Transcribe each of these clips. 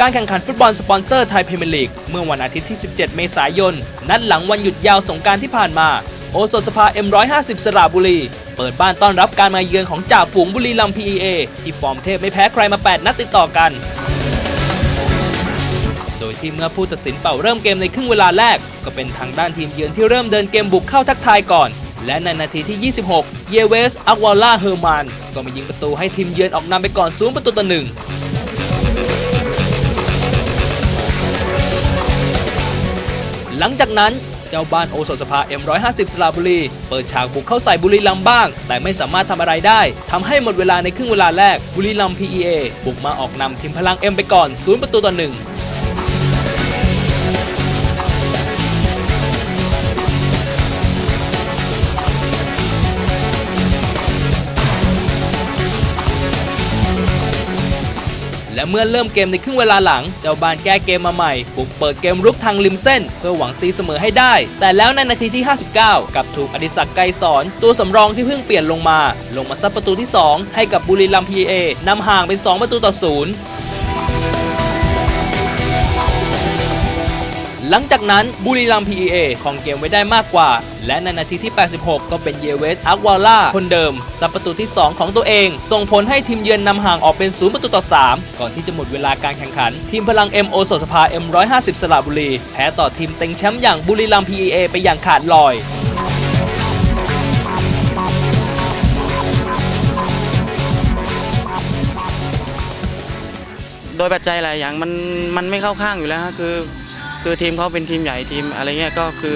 การแข่งขันฟุตบอลสปอนเซอร์ไทยพรีเมียร์ลีกเมื่อวันอาทิตย์ที่ 17 เมษายน นัดหลังวันหยุดยาวสงการที่ผ่านมา โอสถสภา M150 สระบุรี เปิดบ้านต้อนรับการมาเยือนของจ่าฝูงบุรีรัมย์ PEA ที่ฟอร์มเทพไม่แพ้ใครมา 8 นัดติดต่อกัน โดยที่เมื่อผู้ตัดสินเป่าเริ่มเกมในครึ่งเวลาแรก ก็เป็นทางด้านทีมเยือนที่เริ่มเดินเกมบุกเข้าทักทายก่อน และในนาทีที่ 26 เยเวสอักวาล่าเฮอร์มานก็มายิงประตูให้ทีมเยือนออกนำไปก่อนศูนย์ประตูต่อหนึ่ง งจากนั้นเจ้าบ้านโอสถสภา M150 สระบุรี เปิดฉากบุกเข้าใส่บุรีรัมย์บ้าง แต่ไม่สามารถทำอะไรได้ทำให้หมดเวลาในครึ่งเวลาแรกบุรีรัมย์ PEA บุกมาออกนำทีมพลัง M ไปก่อนศูนย์ประตูต่อหนึ่ง และเมื่อเริ่มเกมในครึ่งเวลาหลัง เจ้าบ้านแก้เกมมาใหม่บุกเปิดเกมรุกทางริมเส้น เพื่อหวังตีเสมอให้ได้ แต่แล้วในนาทีที่ 59 กับถูกอดิศักดิ์ไกรสอนตัวสำรองที่เพิ่งเปลี่ยนลงมา ลงมาซัดประตูที่ 2 ให้กับบุรีรัมย์พีเอนำห่างเป็น 2 ประตูต่อศูนย์ หลังจากนั้นบุรีรัมย์ PEA ของเกมไว้ได้มากกว่า และในนาทีที่ 86 ก็เป็นเยเวสอักวาล่าคนเดิมซับประตูที่ 2 ของตัวเอง ส่งผลให้ทีมเยือนนำห่างออกเป็น 0 ประตูต่อ 3 ก่อนที่จะหมดเวลาการแข่งขัน ทีมพลัง MO สสภา M150 สระบุรี แพ้ต่อทีมเต็งแชมป์อย่างบุรีรัมย์ PEA ไปอย่างขาดลอยโดยปัจจัยหลายอย่างมันมันไม่เข้าข้างอยู่แล้วคือ คือทีมเขาเป็นทีมใหญ่ทีมอะไรเงี้ยก็คือ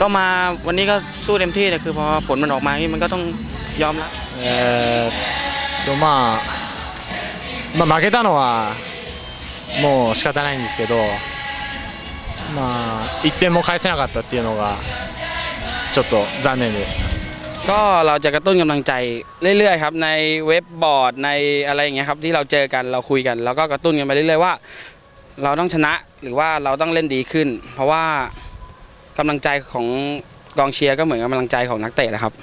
ก็มาวันนี้ก็สู้เต็มที่แต่คือพอผลมันออกมาอย่างนี้มันก็ต้องยอมรับ えーっとまあ、まあ、負けたのはもう仕方ないんですけど、まあ、1点も返せなかったっていうのがちょっと残念です。 ก็เราจะกระตุ้นกำลังใจเรื่อยๆครับในเว็บบอร์ดในอะไรอย่างเงี้ยครับที่เราเจอกันเราคุยกัน แล้วก็กระตุ้นกันไปเรื่อยๆว่า เราต้องชนะหรือว่าเราต้องเล่นดีขึ้น เพราะว่ากำลังใจของกองเชียร์ก็เหมือนกำลังใจของนักเตะนะครับ